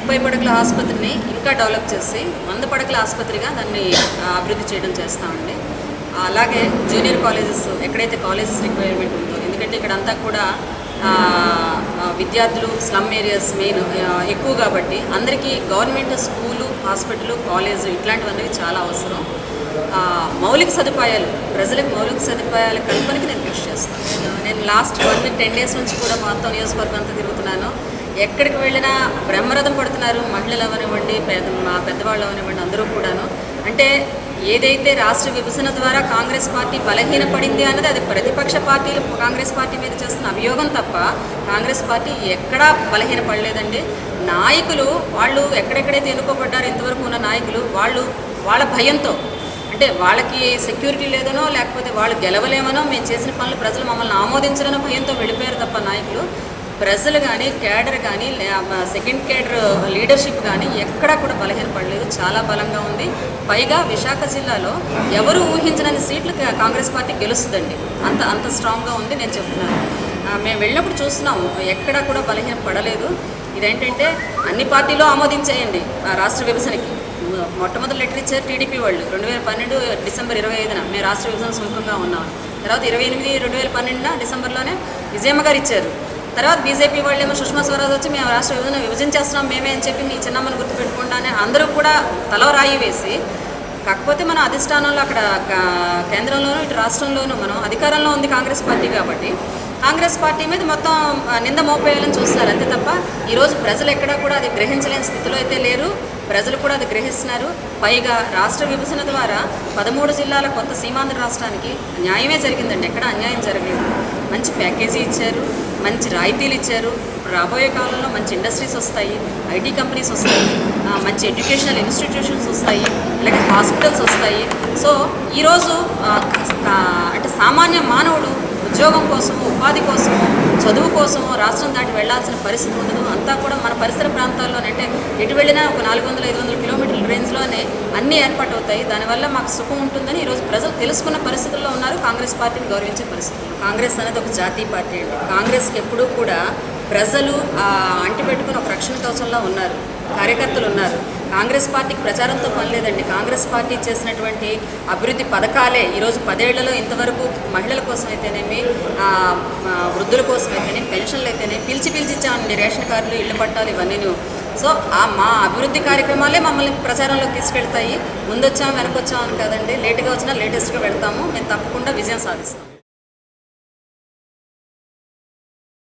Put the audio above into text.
ముప్పై పడకల ఆసుపత్రిని ఇంకా డెవలప్ చేసి వంద పడకల ఆసుపత్రిగా దాన్ని అభివృద్ధి చేయడం చేస్తామండి. అలాగే జూనియర్ కాలేజెస్ ఎక్కడైతే కాలేజెస్ రిక్వైర్మెంట్ ఉందో ఎందుకంటే ఇక్కడంతా కూడా విద్యార్థులు స్లమ్ ఏరియాస్ మెయిన్ ఎక్కువ కాబట్టి అందరికీ గవర్నమెంట్ స్కూలు హాస్పిటల్ కాలేజ్ ఇట్లాంటివన్నీ చాలా అవసరం. మౌలిక సదుపాయాలు ప్రజలకు మౌలిక సదుపాయాల కల్పనకి నేను కృషి చేస్తాను. నేను లాస్ట్ వన్ టెన్ డేస్ నుంచి కూడా మొత్తం నియోజకవర్గం అంతా తిరుగుతున్నాను. ఎక్కడికి వెళ్ళినా బ్రహ్మరథం పడుతున్నారు. మహిళలు అవనివ్వండి పెద్ద మా పెద్దవాళ్ళు అవనివ్వండి అందరూ కూడాను. అంటే ఏదైతే రాష్ట్ర విభజన ద్వారా కాంగ్రెస్ పార్టీ బలహీనపడింది అన్నది అది ప్రతిపక్ష పార్టీలు కాంగ్రెస్ పార్టీ మీద చేస్తున్న అభియోగం తప్ప కాంగ్రెస్ పార్టీ ఎక్కడా బలహీనపడలేదండి. నాయకులు వాళ్ళు ఎక్కడెక్కడైతే ఎన్నుకోబడ్డారో ఇంతవరకు ఉన్న నాయకులు వాళ్ళు వాళ్ళ భయంతో అంటే వాళ్ళకి సెక్యూరిటీ లేదనో లేకపోతే వాళ్ళు గెలవలేమనో మేము చేసిన పనులు ప్రజలు మమ్మల్ని ఆమోదించరనో భయంతో వెళ్ళిపోయారు తప్ప నాయకులు. ప్రజలు కానీ క్యాడర్ కానీ సెకండ్ క్యాడర్ లీడర్షిప్ కానీ ఎక్కడా కూడా బలహీనపడలేదు చాలా బలంగా ఉంది. పైగా విశాఖ జిల్లాలో ఎవరు ఊహించని సీట్లు కాంగ్రెస్ పార్టీ గెలుస్తుందండి. అంత అంత స్ట్రాంగ్గా ఉంది నేను చెప్తున్నాను. మేము వెళ్ళినప్పుడు చూస్తున్నాము. ఎక్కడా కూడా బలహీన పడలేదు. ఇదేంటంటే అన్ని పార్టీలు ఆమోదించేయండి ఆ రాష్ట్ర విభజనకి. మొట్టమొదటి లెటర్ ఇచ్చారు టీడీపీ వాళ్ళు రెండు వేల పన్నెండు డిసెంబర్ ఇరవై ఐదున. మేము రాష్ట్ర విభజన సుముఖంగా ఉన్నాం. తర్వాత ఇరవై ఎనిమిది రెండు వేల పన్నెండున డిసెంబర్లోనే విజయమ్మ గారు ఇచ్చారు. తర్వాత బీజేపీ వాళ్ళేమో సుష్మా స్వరాజ్ వచ్చి మేము రాష్ట్ర విభజన విభజించేస్తున్నాం మేమే అని చెప్పి మీ చిన్నమ్మని గుర్తుపెట్టుకుంటానే అందరూ కూడా తలో రాయి వేసి కాకపోతే మన అధిష్టానంలో అక్కడ కేంద్రంలోనూ ఇటు రాష్ట్రంలోనూ మనం అధికారంలో ఉంది కాంగ్రెస్ పార్టీ కాబట్టి కాంగ్రెస్ పార్టీ మీద మొత్తం నింద మోపేయాలని చూస్తున్నారు. అంతే తప్ప ఈరోజు ప్రజలు ఎక్కడా కూడా అది గ్రహించలేని స్థితిలో అయితే లేరు. ప్రజలు కూడా అది గ్రహిస్తున్నారు. పైగా రాష్ట్ర విభజన ద్వారా పదమూడు జిల్లాల కొత్త సీమాంధ్ర రాష్ట్రానికి న్యాయమే జరిగిందండి. ఎక్కడ అన్యాయం జరగలేదు. మంచి ప్యాకేజీ ఇచ్చారు మంచి రాయితీలు ఇచ్చారు. రాబోయే కాలంలో మంచి ఇండస్ట్రీస్ వస్తాయి ఐటీ కంపెనీస్ వస్తాయి మంచి ఎడ్యుకేషనల్ ఇన్స్టిట్యూషన్స్ వస్తాయి లేకపోతే హాస్పిటల్స్ వస్తాయి. సో ఈరోజు అంటే సామాన్య మానవుడు ఉద్యోగం కోసము ఉపాధి కోసము చదువు కోసం రాష్ట్రం దాటి వెళ్ళాల్సిన పరిస్థితి ఉండదు. అంతా కూడా మన పరిసర ప్రాంతాల్లోనే అంటే ఎటు వెళ్ళినా ఒక నాలుగు వందల ఐదు వందల కిలోమీటర్ల రేంజ్లోనే అన్నీ ఏర్పాటు అవుతాయి. దానివల్ల మాకు సుఖం ఉంటుందని ఈరోజు ప్రజలు తెలుసుకున్న పరిస్థితుల్లో ఉన్నారు. కాంగ్రెస్ పార్టీని గౌరవించే పరిస్థితులు కాంగ్రెస్ అనేది ఒక జాతీయ పార్టీ అండి. కాంగ్రెస్కి ఎప్పుడూ కూడా ప్రజలు అంటిపెట్టుకుని ఒక రక్షణ కవచంలో ఉన్నారు. కార్యకర్తలు ఉన్నారు. కాంగ్రెస్ పార్టీకి ప్రచారంతో పని లేదండి. కాంగ్రెస్ పార్టీ చేసినటువంటి అభివృద్ధి పథకాలే ఈరోజు పదేళ్ళలో ఇంతవరకు మహిళల కోసం అయితేనేమి వృద్ధుల కోసం అయితేనేమి పెన్షన్లు అయితేనే పిలిచి పిలిచిచ్చామండి రేషన్ కార్డులు ఇళ్ళు పట్టాలు ఇవన్నీ సో ఆ మా అభివృద్ధి కార్యక్రమాలే మమ్మల్ని ప్రచారంలోకి తీసుకెళ్తాయి. ముందొచ్చాము వెనకొచ్చామని కదండి. లేటుగా వచ్చినా లేటెస్ట్గా వెళ్తాము మేము తప్పకుండా విజయం సాధిస్తాం.